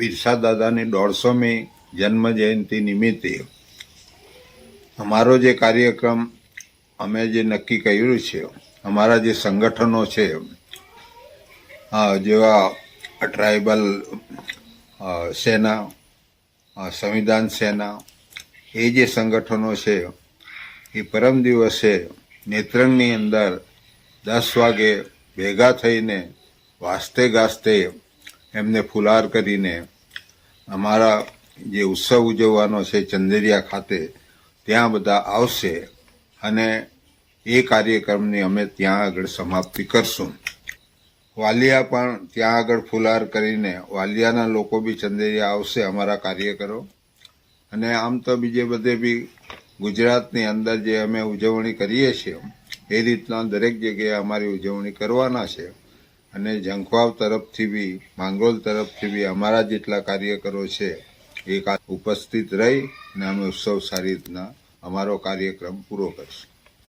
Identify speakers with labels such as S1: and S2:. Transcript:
S1: બિરસા દાદાની દોઢસોમી જન્મ જયંતિ નિમિત્તે અમારો જે કાર્યક્રમ અમે જે નક્કી કર્યું છે, અમારા જે સંગઠનો છે જેવા ટ્રાઇબલ સેના સંવિધાન સેના, એ જે સંગઠનો છે, એ પરમ દિવસે નેત્રંગની અંદર દસ વાગે ભેગા થઈને વાસ્તે ગાસ્તે એમને ફુલાર કરીને અમારા જે ઉત્સવ ઉજવવાનો છે ચંદેરિયા ખાતે, ત્યાં બધા આવશે અને એ કાર્યક્રમની અમે ત્યાં આગળ સમાપ્તિ કરશું. વાલિયા પણ ત્યાં આગળ ફુલાર કરીને, વાલિયાના લોકો બી ચંદેરિયા આવશે અમારા કાર્યકરો. અને આમ તો બીજે બધે બી ગુજરાતની અંદર જે અમે ઉજવણી કરીએ છીએ, એ રીતના દરેક જગ્યાએ અમારી ઉજવણી કરવાના છે. અને જંખવાવ તરફથી બી, માંગરોલ તરફથી બી અમારા જેટલા કાર્યકરો છે, એ ઉપસ્થિત રહી અને અમે ઉત્સવ સારી રીતના અમારો કાર્યક્રમ પૂરો કરીશું.